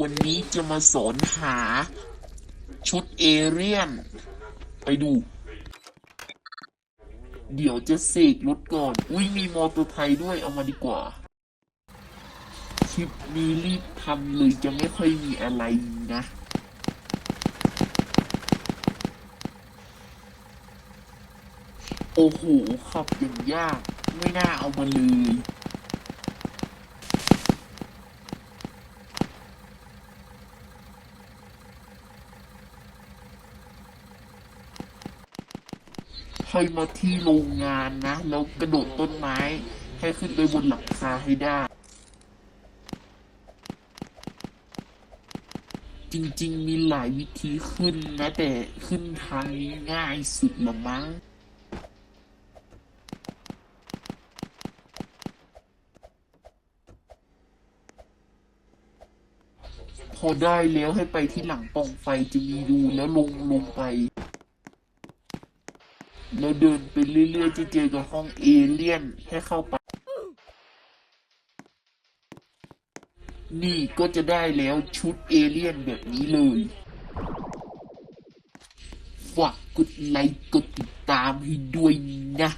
วันนี้จะมาสอนหา ชุดเอเรียน ไปดู เดี๋ยวจะเสกรถก่อน อุ้ยมีมอเตอร์ไซค์ด้วยเอามาดีกว่า คลิปนี้รีบทำเลยจะไม่ค่อยมีอะไรนะโอ้โหขับอย่างยาก ไม่น่าเอามาเลย ให้มาที่โรงงานนะ แล้วกระโดดต้นไม้ให้ขึ้นไปบนหลังคาให้ได้ จริงๆมีหลายวิธีขึ้นนะ แต่ขึ้นทางนี้ง่ายสุดละมั้งพอได้แล้วให้ไปที่หลังปล่องไฟจะมีรูแล้วลงลงไป แล้วเดินไปเรื่อยๆจะเจอกับห้องเอเลี่ยนให้เข้าไป นี่ก็จะได้แล้วชุดเอเลี่ยนแบบนี้เลยฝากกดไลค์กดติดตามให้ด้วยนะ